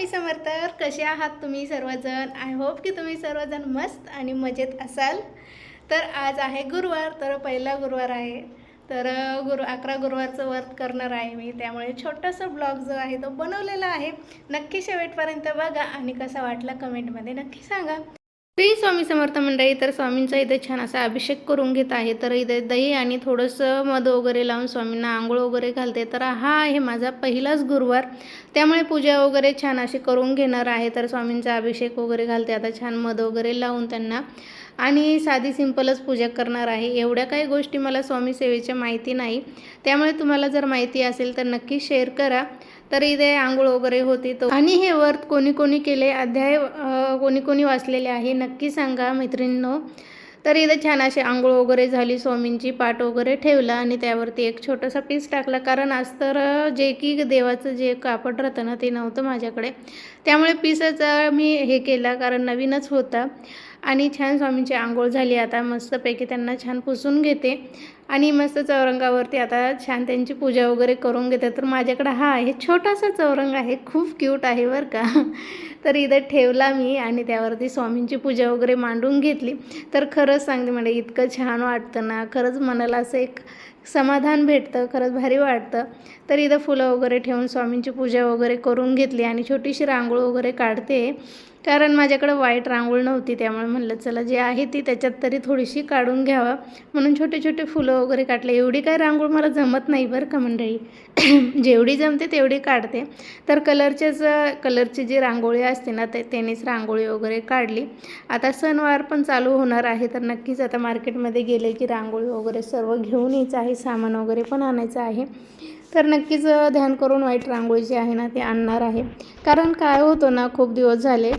स्वामी समर्थ कसे आहात तुम्ही सर्वजण? आय होप की तुम्ही सर्वजण मस्त आणि मजेत असाल. तर आज आहे गुरुवार तर पहिला गुरुवार आहे. तर गुरु अकरा गुरुवारचं व्रत करणार आहे मी. त्यामुळे छोटासा ब्लॉग जो आहे तो बनवलेला आहे. नक्की शेवटपर्यंत बघा आणि कसा वाटला कमेंटमध्ये नक्की सांगा. श्री स्वामी समर्थ मंडळी तर स्वामींचा इथे छान असा अभिषेक करून घेत आहे. तर इथे दही आणि थोडंसं मध वगैरे लावून स्वामींना आंघोळ वगैरे घालते. तर हा आहे माझा पहिलाच गुरुवार. त्यामुळे पूजा वगैरे छान अशी करून घेणार आहे. तर स्वामींचा अभिषेक वगैरे घालते. आता छान मध वगैरे लावून त्यांना आणि साधी सिंपलच पूजा करणार आहे. एवढ्या काही गोष्टी मला स्वामी सेवेच्या माहिती नाही. त्यामुळे तुम्हाला जर माहिती असेल तर नक्की शेअर करा. तर इथे आंघोळ वगैरे होती तो. आणि हे व्रत कोणी कोणी केले अध्याय कोणी कोणी वाचलेले आहे नक्की सांगा मैत्रिणींनो. तर इथे छान अशी आंघोळ वगैरे झाली स्वामींची पाठ वगैरे ठेवला आणि त्यावरती एक छोटासा पीस टाकला. कारण आज तर जे की देवाचं जे कापड राहतं ना ते नव्हतं माझ्याकडे. त्यामुळे पीसच मी हे केला कारण नवीनच होता. आणि छान स्वामींची आंघोळ झाली. आता मस्तपैकी त्यांना छान पुसून घेते. आणि मस्त चौरंगावरती आता छान त्यांची पूजा वगैरे करून घेते. तर माझ्याकडे हा आहे छोटासा चौरंग आहे. खूप क्यूट आहे बरं का. तर इथं ठेवला मी आणि त्यावरती स्वामींची पूजा वगैरे मांडून घेतली. तर खरंच सांगते म्हणजे इतकं छान वाटतं ना. खरंच मनाला असं एक समाधान भेटतं खरंच भारी वाटतं. तर इथं फुलं वगैरे ठेवून स्वामींची पूजा वगैरे करून घेतली आणि छोटीशी रांगोळ वगैरे काढते. कारण माझ्याकडे वाईट रांगोळ नव्हती त्यामुळे म्हणलं चला जे आहे ती त्याच्यात तरी थोडीशी काढून घ्यावा. म्हणून छोटे छोटे फुलं वगैरे काढले. एवढी काय रांगोळ मला जमत नाही बरं का मंडळी. जेवढी जमते तेवढी काढते. तर कलरच्याच कलरची जी रांगोळी असते ना ते त्यानेच रांगोळी वगैरे काढली. आता सणवार पण चालू होणार आहे तर नक्कीच आता मार्केटमध्ये गेले की रांगोळी वगैरे सर्व घेऊन यायचं आहे सामान वगैरे पण आणायचं आहे. तर नक्कीच ध्यान करून वाईट रांगोळी जी आहे ना ते आणणार आहे. कारण काय होतं ना खूप दिवस झाले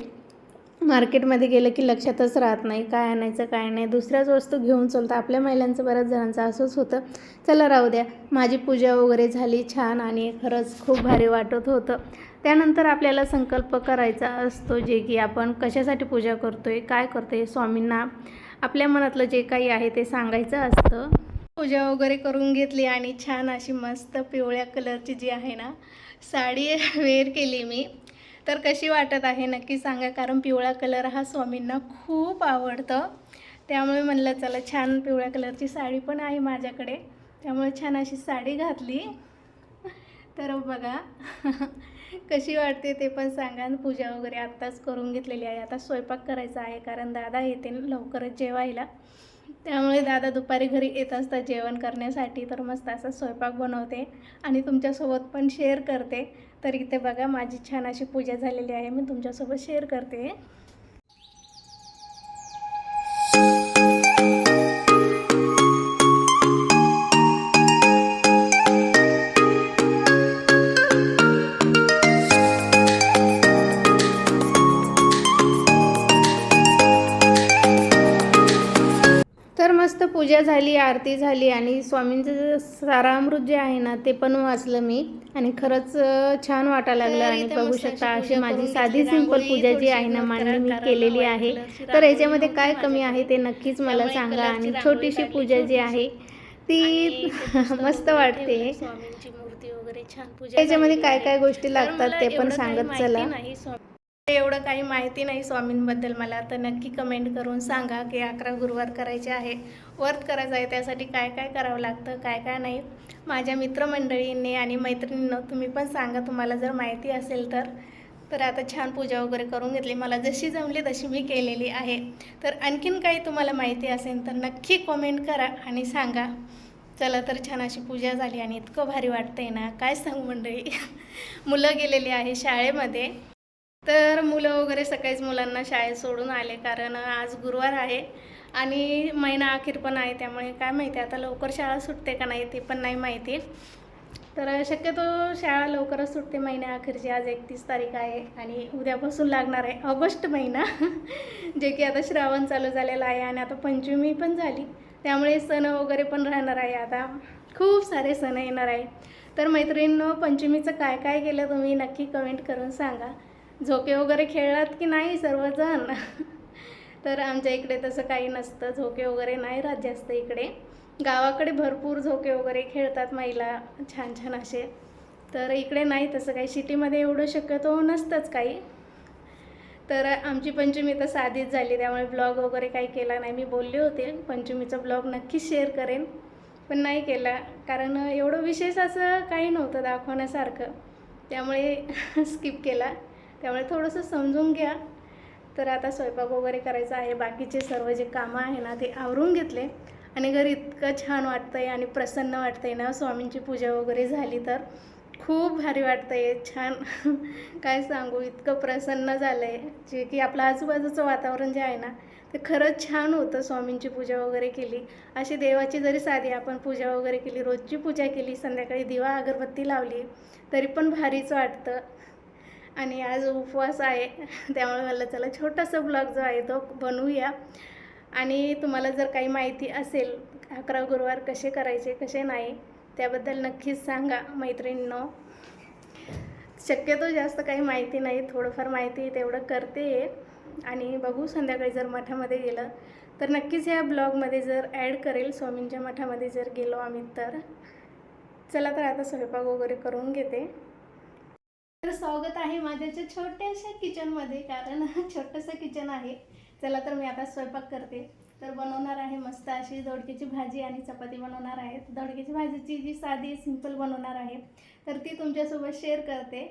मार्केटमध्ये गेलं की लक्षातच राहत नाही काय आणायचं काय नाही. दुसऱ्याच वस्तू घेऊन चलतं. आपल्या महिलांचं बऱ्याच जणांचं असंच होतं. चला राहू द्या. माझी पूजा वगैरे झाली छान आणि खरंच खूप भारी वाटत होतं. त्यानंतर आपल्याला संकल्प करायचा असतो जे की आपण कशासाठी पूजा करतो आहे काय करतो आहे स्वामींना आपल्या मनातलं जे काही आहे ते सांगायचं असतं. पूजा वगैरे करून घेतली आणि छान अशी मस्त पिवळ्या कलरची जी आहे ना साडी वेअर केली मी. तर कशी वाटत आहे नक्की सांगा कारण पिवळा कलर हा स्वामींना खूप आवडतं. त्यामुळे म्हणलं चला छान पिवळ्या कलरची साडी पण आहे माझ्याकडे. त्यामुळे छान अशी साडी घातली. तर बघा कशी वाटते ते पण सांगा. पूजा वगैरे आत्ताच करून घेतलेली आहे. आता स्वयंपाक करायचा आहे कारण दादा येते ना लवकरच जेवायला. त्यामुळे दादा दुपारी घरी येत असतात जेवण करण्यासाठी तर मस्त असा स्वयंपाक बनवते आणि तुमच्यासोबत पण शेअर करते. तर इथे बघा माझी छान अशी पूजा झालेली आहे. मी तुमच्यासोबत शेअर करते. मस्त पूजा झाली आरती झाली आणि स्वामींचं जे सारामृत जे आहे ना ते पण वाचलं मी. आणि खरंच छान वाटायला लागलं आणि बघू शकता अशी माझी साधी. सिंपल पूजा जी आहे ना मांडणी मी केलेली आहे. तर याच्यामध्ये काय कमी आहे ते नक्कीच मला सांगा आणि छोटीशी पूजा जी आहे ती मस्त वाटते. स्वामींची मूर्ती वगैरे छान पूजा त्याच्यामध्ये झालेली काय. काय गोष्टी लागतात ते पण सांगत चला. एवढं काही माहिती नाही स्वामींबद्दल मला तर नक्की कमेंट करून सांगा की अकरा गुरुवार करायचे आहे. व्रत करायचं आहे त्यासाठी काय काय करावं लागतं काय काय नाही. माझ्या मित्रमंडळींनी आणि मैत्रिणींनं तुम्ही पण सांगा तुम्हाला जर माहिती असेल तर. तर आता छान पूजा वगैरे करून घेतली. मला जशी जमली तशी मी केलेली आहे. तर आणखीन काही तुम्हाला माहिती असेल तर नक्की कमेंट करा आणि सांगा. चला तर छान अशी पूजा झाली आणि इतकं भारी वाटतंय ना. काय सांगू मंडळी? मुलं गेलेली आहे शाळेमध्ये. तर मुलं वगैरे सकाळीच मुलांना शाळेत सोडून आले कारण आज गुरुवार आहे. आणि महिना अखेर पण आहे त्यामुळे काय माहिती आता लवकर शाळा सुटते का नाही ते पण नाही माहिती. तर शक्यतो शाळा लवकरच सुटते महिन्या अखेरची. आज एकतीस तारीख आहे आणि उद्यापासून लागणार आहे ऑगस्ट महिना. जे की आता श्रावण चालू झालेला आहे आणि आता पंचमी पण झाली. त्यामुळे सण वगैरे पण राहणार आहे. आता खूप सारे सण येणार आहे. तर मैत्रिणींनो पंचमीचं काय काय केलं तुम्ही नक्की कमेंट करून सांगा. झोके वगैरे खेळलात की नाही सर्वजण? तर आमच्या इकडे तसं काही नसतं. झोके वगैरे नाही राहत जास्त इकडे. गावाकडे भरपूर झोके वगैरे खेळतात महिला छान छान असे. तर इकडे नाही तसं काही. सिटीमध्ये एवढं शक्यतो नसतंच काही. तर आमची पंचमी तर साधीच झाली. त्यामुळे ब्लॉग वगैरे काही केला नाही. मी बोलले होते पंचमीचा ब्लॉग नक्कीच शेअर करेन. पण नाही केला. कारण एवढं विशेष असं काही नव्हतं दाखवण्यासारखं. त्यामुळे स्किप केला. त्यामुळे थोडंसं समजून घ्या. तर आता स्वयंपाक वगैरे करायचा आहे. बाकीचे सर्व जे कामं आहे ना ते आवरून घेतले. आणि घरी इतकं छान वाटतं आहे आणि प्रसन्न वाटतं आहे ना स्वामींची पूजा वगैरे झाली तर. खूप भारी वाटतं आहे छान. काय सांगू इतकं प्रसन्न झालं आहे जे की आपलं आजूबाजूचं वातावरण जे आहे ना ते खरंच छान होतं स्वामींची पूजा वगैरे केली. अशी देवाची जरी साधी आपण पूजा वगैरे केली रोजची पूजा केली संध्याकाळी दिवा अगरबत्ती लावली तरी पण भारीच वाटतं. आणि आज उपवास आहे. त्यामुळे मला चला छोटासा ब्लॉग जो आहे तो बनवूया. आणि तुम्हाला जर काही माहिती असेल अकरा गुरुवार कसे करायचे कसे नाही त्याबद्दल नक्कीच सांगा मैत्रिणींनो. शक्यतो जास्त काही माहिती नाही थोडंफार माहिती तेवढं करते. आणि बघू संध्याकाळी जर मठामध्ये गेलं तर नक्कीच ह्या ब्लॉगमध्ये जर ॲड करेल स्वामींच्या मठामध्ये जर गेलो आम्ही तर. चला तर आता स्वयंपाक वगैरे करून घेते. तर स्वागत आहे माझ्याच्या छोट्याशा किचनमध्ये कारण छोटंसं किचन आहे. चला तर मी आता स्वयंपाक करते. तर बनवणार आहे मस्त अशी दोडक्याची भाजी आणि चपाती बनवणार आहे. दोडक्याची भाजीची जी साधी सिंपल बनवणार आहे तर ती तुमच्यासोबत शेअर करते.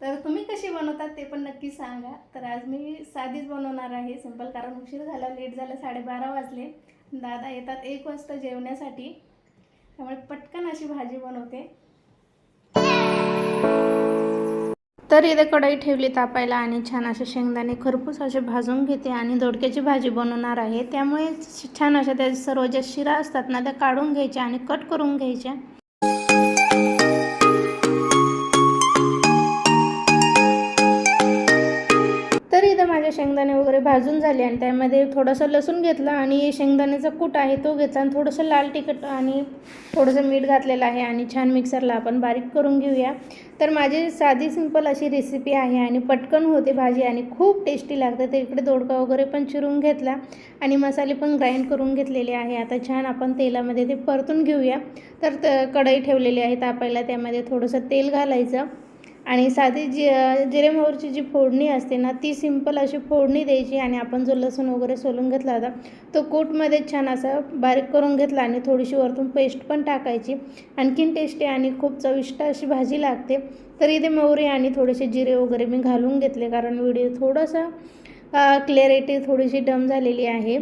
तर तुम्ही कशी बनवतात ते पण नक्की सांगा. तर आज मी साधीच बनवणार आहे सिंपल कारण उशीर झाला लेट झाला साडेबारा वाजले. दादा येतात एक वाजता जेवण्यासाठी. त्यामुळे पटकन अशी भाजी बनवते. तर इथे कढई ठेवली तापायला आणि छान असे शेंगदाणे खरपूस असे भाजून घेते आणि दोडक्याची भाजी बनवणार आहे. त्यामुळे छान अशा त्या सर्व ज्या शिरा असतात ना त्या काढून घ्यायच्या आणि कट करून घ्यायच्या. शेंगदाणे वगैरे भाजून झाले आणि त्यामध्ये थोडंसं लसूण घेतलं आणि शेंगदाण्याचा कूट आहे तो घेतला आणि थोडंसं लाल तिखट आणि थोडंसं मीठ घातलेलं आहे आणि छान मिक्सरला आपण बारीक करून घेऊया. तर माझी साधी सिंपल अशी रेसिपी आहे आणि पटकन होते भाजी आणि खूप टेस्टी लागते. तर इकडे दोडका वगैरे पण चिरून घेतला आणि मसाले पण ग्राइंड करून घेतलेले आहे. आता छान आपण तेलामध्ये ते परतून घेऊया. तर त कढई ठेवलेली आहे तापायला त्यामध्ये थोडंसं तेल घालायचं. आणि साधी जी जिरे मोहरची जी फोडणी असते ना ती सिंपल अशी फोडणी द्यायची आणि आपण जो लसूण वगैरे सोलून घेतला होता तो कूटमध्ये छान असा बारीक करून घेतला आणि थोडीशी वरतून पेस्ट पण टाकायची. आणखीन टेस्टी आणि खूप चविष्ट अशी भाजी लागते. तर इथे मोहरी आणि थोडेसे जिरे वगैरे मी घालून घेतले कारण व्हिडिओ थोडासा क्लिअरिटी थोडीशी डम झालेली आहे.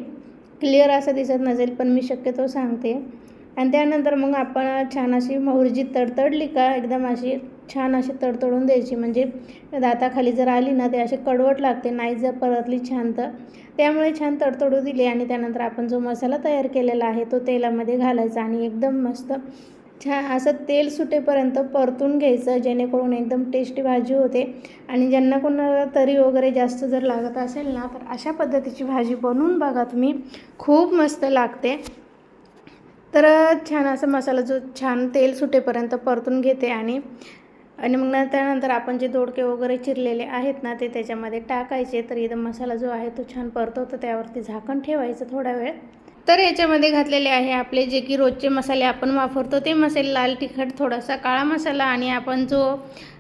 क्लिअर असं दिसत नसेल पण मी शक्यतो सांगते. आणि त्यानंतर मग आपण छान अशी मोहरीची तडतडली का एकदम अशी छान अशी तडतडून द्यायची. म्हणजे दाताखाली जर आली ना ते असे कडवट लागते नाही जर परतली छान तर. त्यामुळे छान तडतडू दिली आणि त्यानंतर आपण जो मसाला तयार केलेला आहे तो तेलामध्ये घालायचा आणि एकदम मस्त छान असं तेल सुटेपर्यंत परतून घ्यायचं जेणेकरून एकदम टेस्टी भाजी होते. आणि ज्यांना कोणाला तरी वगैरे जास्त जर लागत असेल ना तर अशा पद्धतीची भाजी बनवून बघा तुम्ही. खूप मस्त लागते. तर छान असा मसाला जो छान तेल सुटेपर्यंत परतून घेते आणि आणि मग त्यानंतर आपण जे दोडके वगैरे चिरलेले आहेत ना ते त्याच्यामध्ये टाकायचे. तर इथं मसाला जो आहे तो छान परतवतो. त्यावरती झाकण ठेवायचं थोडा वेळ. तर याच्यामध्ये घातलेले आहे आपले जे की रोजचे मसाले आपण वापरतो ते मसाले लाल तिखट थोडासा काळा मसाला आणि आपण जो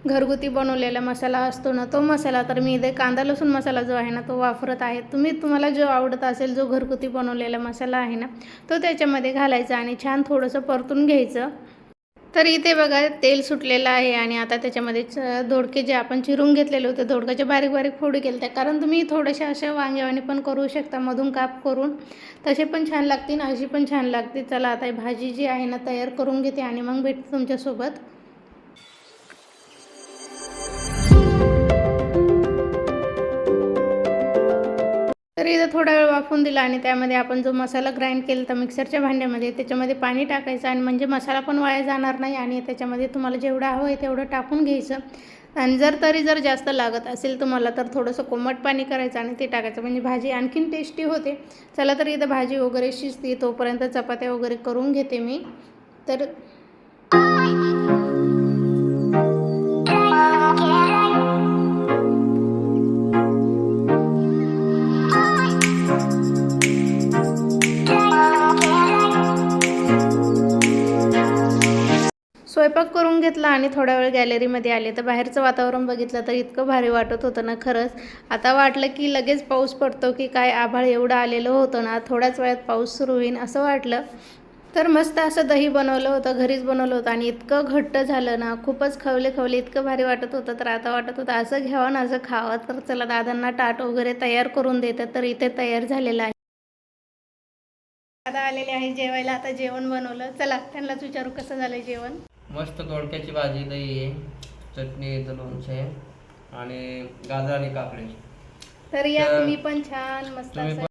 घरगुती बनवलेला मसाला असतो ना तो मसाला तर मी इथे कांदा लसूण मसाला जो आहे ना तो वापरत आहे. तुम्ही तुम्हाला जो आवडत असेल जो घरगुती बनवलेला मसाला आहे ना तो त्याच्यामध्ये घालायचा आणि छान थोडंसं परतून घ्यायचं. तर इथे बघा तेल सुटलेलं आहे आणि आता त्याच्यामध्ये च- दोडके जे आपण चिरून घेतलेले होते दोडकाचे बारीक बारीक फोडी केले त्या कारण तुम्ही थोडेसे अशा वांग्यावाने पण करू शकता मधून काप करून. तसे पण छान लागतील अशी पण छान लागते चला आता भाजी जी आहे ना तयार करून घेते आणि मग भेटते तुमच्यासोबत. तर इथं थोडा वेळ वाफून दिला आणि त्यामध्ये आपण जो मसाला ग्राइंड केला तर मिक्सरच्या भांड्यामध्ये त्याच्यामध्ये पाणी टाकायचं आणि म्हणजे मसाला पण वाया जाणार नाही आणि त्याच्यामध्ये तुम्हाला जेवढं हवं आहे तेवढं टाकून घ्यायचं. आणि जर तरी जर जास्त लागत असेल तुम्हाला तर थोडंसं कोमट पाणी करायचं आणि ते टाकायचं. म्हणजे भाजी आणखीन टेस्टी होते. चला तर इथं भाजी वगैरे शिजते तोपर्यंत चपात्या वगैरे करून घेते मी. तर स्वयंपाक करून घेतला आणि थोडा वेळ गॅलरीमध्ये आले. तर बाहेरचं वातावरण बघितलं तर इतकं भारी वाटत होतं ना खरंच. आता वाटलं की लगेच पाऊस पडतो की काय आभाळ एवढं आलेलं होतं ना थोड्याच वेळात पाऊस सुरू होईल असं वाटलं. तर मस्त असं दही बनवलं होतं घरीच बनवलं होतं आणि इतकं घट्ट झालं ना खूपच खवले खवले इतकं भारी वाटत होतं. तर आता वाटत होतं असं घ्यावं ना असं खावं. तर चला दादांना ताट वगैरे तयार करून देतात तर इथे तयार झालेलं आहे. दादा आलेले आहे जेवायला. आता जेवण बनवलं. चला त्यांनाच विचारू कसं झालं जेवण. मस्त दोडक्याची भाजी दही आहे चटणी इथं लोणचं आहे आणि गाजर आणि काकडी. तर या तुम्ही पण छान मस्त तुम्ही असं